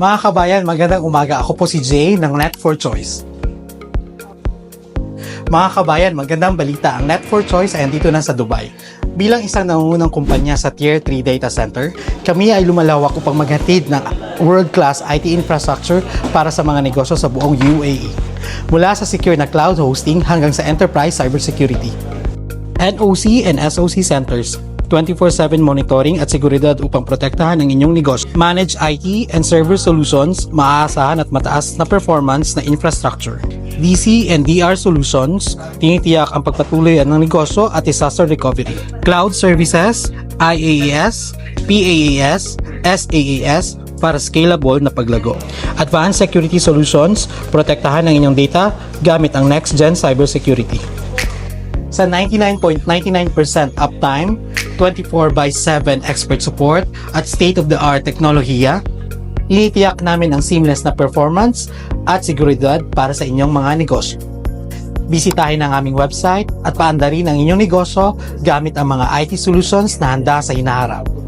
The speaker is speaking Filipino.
Mga kabayan, magandang umaga. Ako po si Jay ng Net4Choice. Mga kabayan, magandang balita. Ang Net4Choice ay andito na sa Dubai. Bilang isang nangungunang kumpanya sa Tier 3 data center, kami ay lumalawak upang maghatid ng world-class IT infrastructure para sa mga negosyo sa buong UAE. Mula sa secure na cloud hosting hanggang sa enterprise cybersecurity. NOC and SOC centers, 24-7 monitoring at seguridad upang protektahan ang inyong negosyo. Manage IT and server solutions, maaasahan at mataas na performance na infrastructure. DC and DR solutions, tinitiyak ang pagpatuloy ng negosyo at disaster recovery. Cloud services, IaaS, PaaS, SaaS, para scalable na paglago. Advanced security solutions, protektahan ang inyong data gamit ang next-gen cybersecurity sa 99.99% uptime, 24 by 7 expert support at state-of-the-art teknolohiya, initiyak namin ang seamless na performance at seguridad para sa inyong mga negosyo. Bisitahin ang aming website at paandarin ang inyong negosyo gamit ang mga IT solutions na handa sa hinaharap.